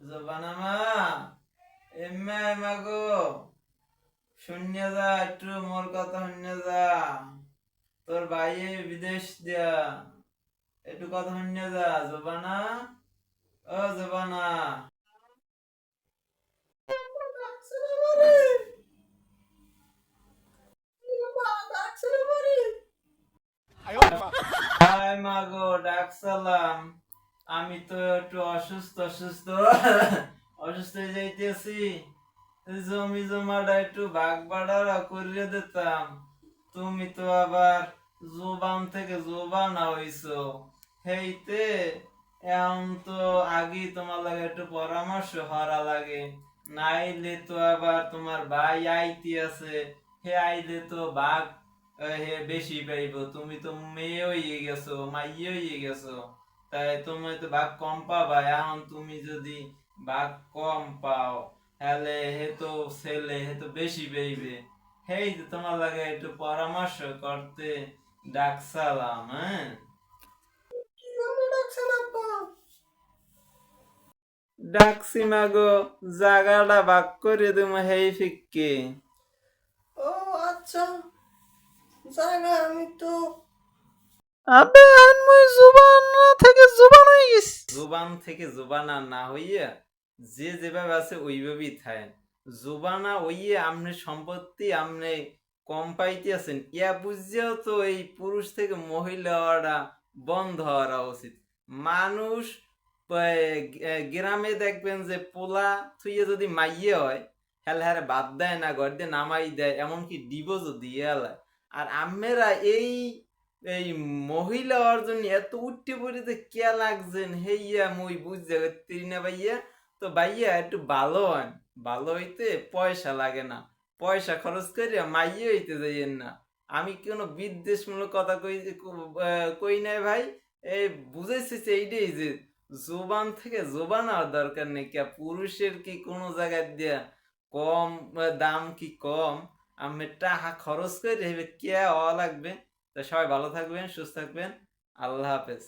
জবানামা এমে এমা গো শূন্য যা, একটু কথা শূন্য যা। তোর ভাইয়ে বিদেশ দিয়া। একটু কথা শূন্য যা, জবানা। ও জবানা। হাই মাগো, ডাক সালাম। আমি তো একটু অসুস্থ অসুস্থ। অসুস্থ হয়ে যাইতেছি। জমি জমাটা একটু ভাগ বাড়ারা করিয়ে দিতাম। তুমি তো আবার জোবান থেকে জোবানা হইছো। হেইতে, এখন তো আগে তোমার লাগে একটু পরামর্শ হরা লাগে। নাইলে তো আবার তোমার ভাই আইতি আছে। হে আইলে তো বাঘ হে বেশি পাইব। তুমি তো মেয়ে হয়ে গেছো, মাইয়ে হয়ে গেছো। তাই তুমি তো ভাগ কম পাবা এখন তুমি যদি ভাগ কম পাও, তাহলে হে তো ছেলে, হে তো বেশি পাইবে। হেই তো তোমার লাগে একটু পরামর্শ করতে ডাকসালাম হ্যাঁ? ডাকছি মাগো জাগাটা ভাগ করে তুমি হেই ফিক্কে। ও আচ্ছা। জায়গা আমি তো আবে আনময় জুবান থেকে জুবান হয়ে গেছে জুবান থেকে জুবানা না হইয়া যে যেভাবে আছে ওইভাবেই থাকে জুবানা আমনে সম্পত্তি আমনে কম পাইতে আছেন ইয়া বুঝিয়াও তো এই পুরুষ থেকে মহিলা হওয়াটা বন্ধ হওয়া উচিত মানুষ গ্রামে দেখবেন যে পোলা থুইয়ে যদি মাইয়ে হয় হেলে বাদ দেয় না ঘর দিয়ে নামাই দেয় এমনকি ডিভোর্সও দিয়ে এলায় আর আমেরা এই এই মহিলা জন্য এত উঠতে পড়িতে কে লাগছেন? হেইয়া মুই বুঝতে পারতি না ভাইয়া। তো ভাইয়া একটু ভালো হন। ভালো হইতে পয়সা লাগে না। পয়সা খরচ করিয়া মাইয়ে হইতে যাইয়েন না। আমি কোনো বিদ্বেষমূলক কথা কই কই নাই ভাই। এই বুঝেছি এইটাই যে জোবান থেকে জোবান হওয়ার দরকার নেই। পুরুষের কি কোনো জায়গায় দিয়া কম, দাম কি কম? আমি টাকা খরচ করে হেবে কে হওয়া লাগবে। তো সবাই ভালো থাকবেন, সুস্থ থাকবেন। আল্লাহ হাফেজ।